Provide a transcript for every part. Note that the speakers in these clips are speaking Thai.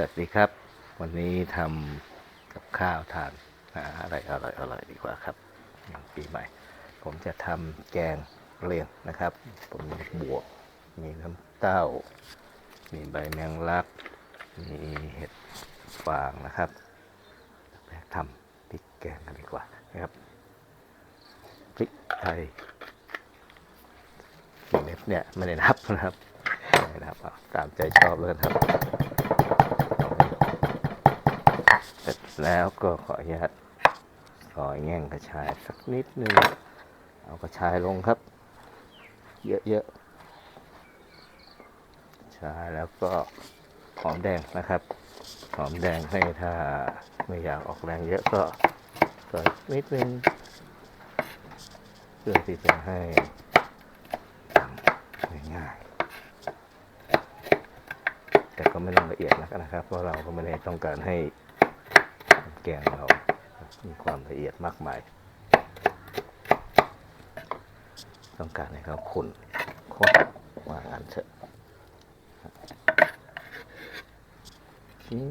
สวัสดีครับ วันนี้ทำกับข้าวทานอะไรอร่อยอร่อยดีกว่าครับปีใหม่ ผมจะทำแกงเลียงนะครับ ผมมีบวก มีน้ำเต้า มีใบแมงลัก มีเห็ดฟางนะครับไปทำพริกแกงกันดีกว่านะครับพริกไทยเม็ดเนี่ยไม่ได้นับนะครับไม่ได้นับตามใจชอบเลยนะครับ เสร็จ แล้วก็ขออนุญาตซอแง่งกระชายสักนิดนึง เอากระชายลงครับ เยอะๆชายแล้วก็หอมแดงนะครับ หอมแดงให้ถ้าไม่อยากออกแรงเยอะก็ซอยนิดนึงเพื่อที่จะให้ง่ายๆแต่ก็ไม่ต้องละเอียดนะครับ เพราะเราก็ไม่ได้ต้องการให้ กงเรา มีความละเอียดมากมาย ต้องการให้เขาขุ่นข้นว่างั้นเถอะนี่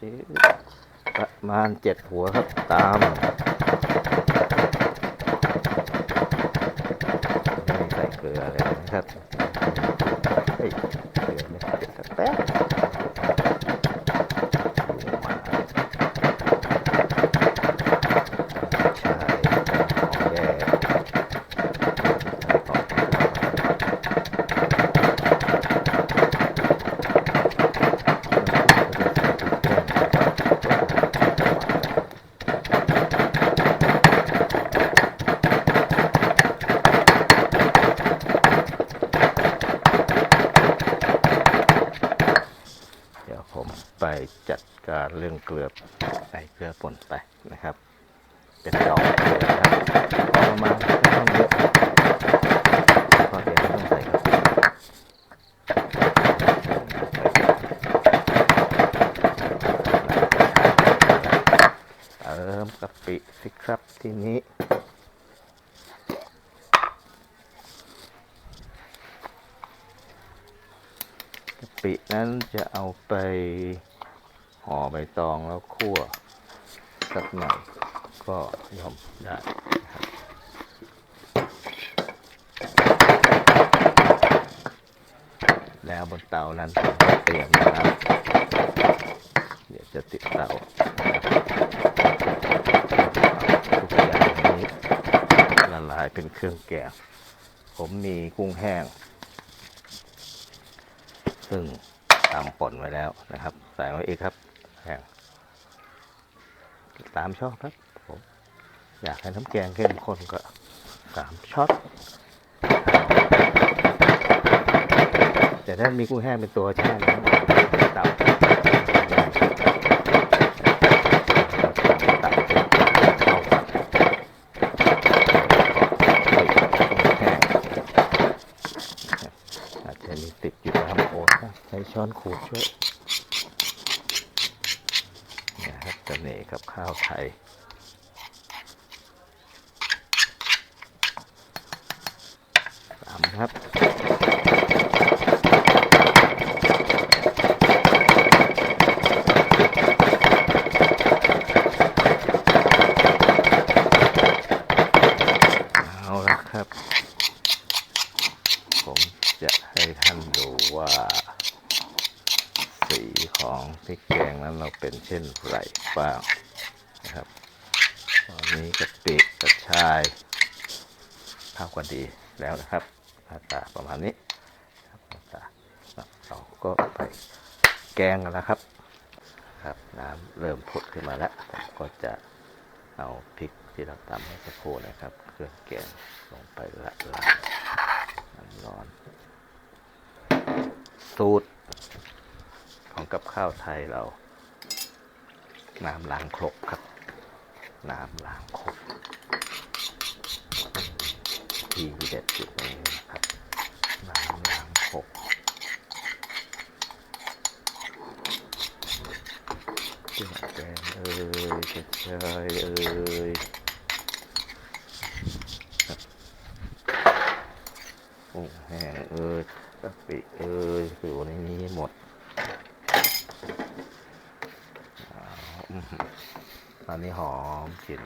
จืดประมาณเจ็ดหัวครับ ตามไม่ใส่เกลือเลยนะครับเฮ้ยเกลือไม่เด็ดสักแป๊บ ใช่ของแย่เดี๋ยวผมไป จัดการเรื่องเกลือใส่เกลือป่นไปนะครับ เป็นดอกเลยนะครับประมาณไม่ต้องเยอะพอเดี๋ยวต้องใส่กะปิเติมกะปิสิครับทีนี้กะปินั้นจะเอาไป ห่อใบตองแล้วคั่วสักหน่อยก็ยอมได้นะครับแล้วบนเตานั้นผมเตรียมนะครับเดี๋ยวจะติดเตาทุกอย่างนี้ละลายเป็นเครื่องแกงผมมีกุ้งแห้ง ซึ่งตำป่นไว้แล้วนะครับ ใส่ไว้อีกครับ แห้งตามชอบครับผมอยากให้น้ำแกงเข้มข้นก็สามช็อตแต่ถ้ามีกุ้งแห้งเป็นตัวใช่ไหมเต่าตัดเข้ากันใส่กุ้งแห้งอาจจะมีติดอยู่นะครับโอ๊ตใช้ช้อนขูดช่วย นะ ครับเสน่ห์กับข้าวไทย สามครับ เอาละครับ ผมจะให้ท่านดูว่า สี ของพริกแกงนั้นเราเป็นเช่นไรบ้างนะครับตอนนี้กะปิกระชายเข้ากันดีแล้วนะครับหน้าตาประมาณนี้หน้าตาเราก็ไปแกงกันแล้วครับครับ น้ำเริ่มผุดขึ้นมาแล้วผมก็จะเอาพริกที่เราตำให้สักครู่นะครับ เครื่องแกงลงไปละลายน้ำร้อน สูตร ของกับข้าวไทยเรา น้ำล้างครกครับ น้ำล้างครกที่เด็ดจุดนี้นะครับ น้ำล้างครกเจ้าแกงเอ้ยกระชายเอ้ยครับกุ้งแห้งเอ้ยกะปิเอ้ยอยู่ในนี้หมดเอาอื้อหือ ตอนนี้หอมกลิ่น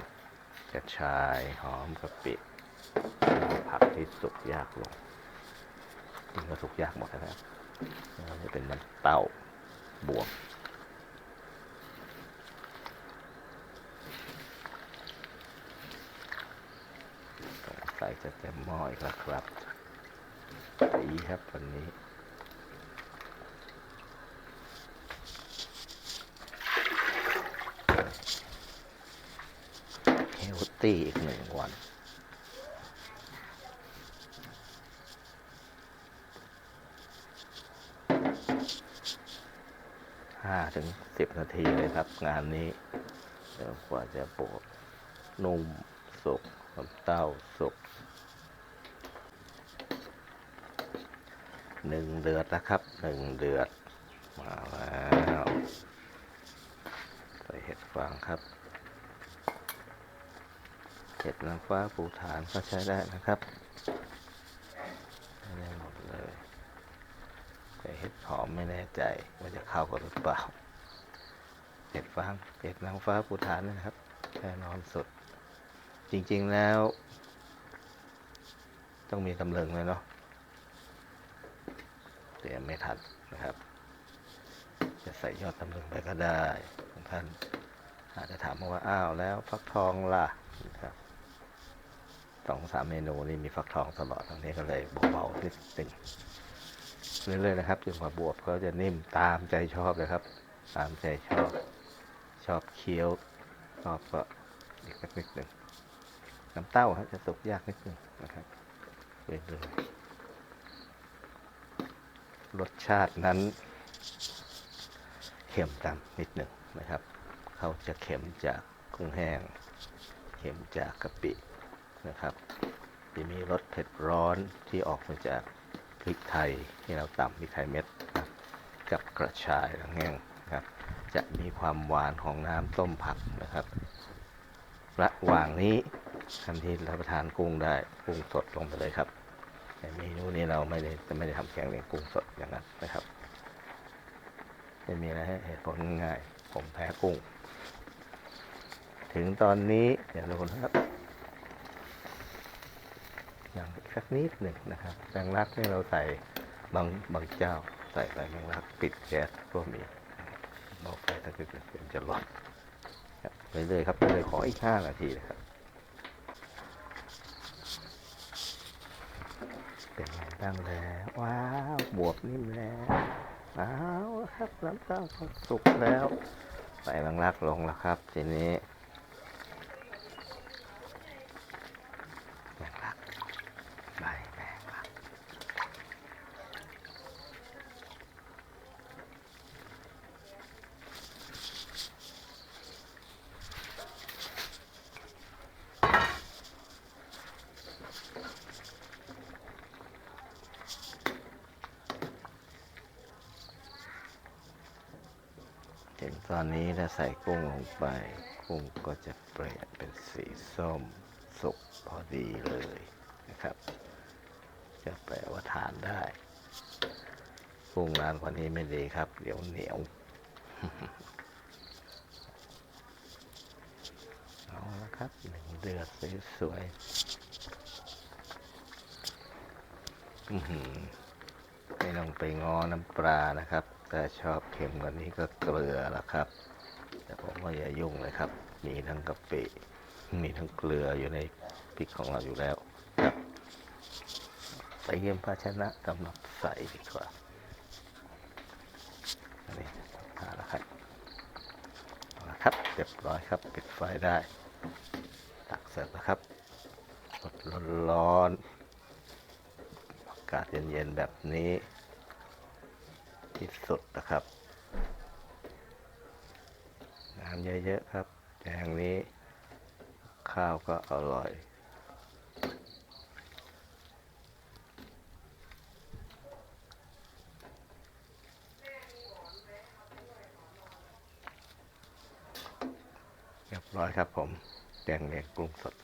กระชายหอมกะปิผักที่สุกยากลงจริงก็สุกยากหมดนะครับแล้วจะเป็นน้ำเต้าบวมใส่จะเต็มหม้ออีกแล้วครับดีครับวันนี้เฮล ตี้อีกหนึ่งวัน ห้าถึงสิบนาทีเลยครับ งานนี้เดี๋ยวกว่าจะโปะนุ่มสุกน้ำเต้าสุกหนึ่งเดือดแล้วครับหนึ่งเดือด มาแล้วใส่เห็ดฟางครับ เห็ดนางฟ้าปูฐานก็ใช้ได้นะครับใช้ได้หมดเลยแต่เห็ดหอมไม่แน่ใจว่าจะเข้ากันหรือเปล่าเห็ดฟางเห็ดนางฟ้าปูฐานนะครับแน่นอนสุด จริงๆแล้ว ต้องมีตำลึงเลยเนาะเตรียมไม่ทันนะครับ จะใส่ยอดตำลึงไปก็ได้ท่านอาจจะถามมาว่าอ้าวแล้วฟักทองล่ะนะครับ สองสามเมนูนี้มีฟักทองตลอดทั้งนี้ก็เลยเบาๆนิดหนึ่งเรื่อยๆนะครับจนกว่าบวบเขาจะนิ่มตามใจชอบเลยครับ ตามใจชอบชอบเคี้ยวชอบก็อีกสักนิดหนึ่งน้ำเต้าฮะจะสุกยากนิดนึงนะครับเรื่อยๆรสชาตินั้นเค็มตามนิดหนึ่งนะครับ เขาจะเค็มจากกุ้งแห้ง เค็มจากกะปิ นะครับจะมีรสเผ็ดร้อนที่ออกมาจากพริกไทยที่เราตำพริกไทยเม็ดนะกับกระชายแห้งนะครับ จะมีความหวานของน้ำต้มผักนะครับ ระหว่างนี้ทันทีรับประทานกุ้งได้กุ้งสดลงไปเลยครับแต่เมนูนี้เราไม่ได้จะไม่ได้ทำแกงเลียงกุ้งสดอย่างนั้นนะครับไม่มีอะไรให้เหตุผลง่าย ผมแพ้กุ้ง ถึงตอนนี้เดี๋ยวเรานะครับอย่างอีก สักนิดหนึ่งนะครับแมงลักนี่เราใส่บางบางเจ้า ใส่ไปแมงลักปิดแก๊สก็มีเบาไฟถ้าเกิดเป็นจะร้อนครับไปเลยครับไปเลยขออีกห้านาทีนะครับเป็นไงบ้างแล้ว ว้าวบวบนิ่มแล้วอ้าวครับน้ำเต้าก็สุกแล้วใส่บางรักลงแล้วครับ ทีนี้แมงลักใบแมงลัก ถึง ตอนนี้ถ้าใส่กุ้งลงไป กุ้งก็จะเปลี่ยนเป็นสีส้มสุกพอดีเลยนะครับ จะแปลว่าทานได้ กุ้งนานกว่านี้ไม่ดีครับ เดี๋ยวเหนียวเอาละครับหนึ่งเดือดสวยๆไม่ต้องไปงอน้ำปลานะครับ แต่ชอบเค็มกว่านี้ก็เกลือละครับ แต่ผมว่าอย่ายุ่งเลยครับ มีทั้งกะปิ มีทั้งเกลืออยู่ในพริกของเราอยู่แล้วครับใส่เยี่ยมภาชนะกำลังใส่ดีกว่าอันนี้เอาละครับเอาละครับเรียบร้อยครับปิดไฟได้ ตักเสร็จแล้วครับสดร้อนๆอากาศเย็นๆแบบนี้ ที่สุดนะครับ น้ำเยอะๆครับแกงนี้ ข้าวก็อร่อยเรียบร้อยครับผม แกงเลียงกุ้งสด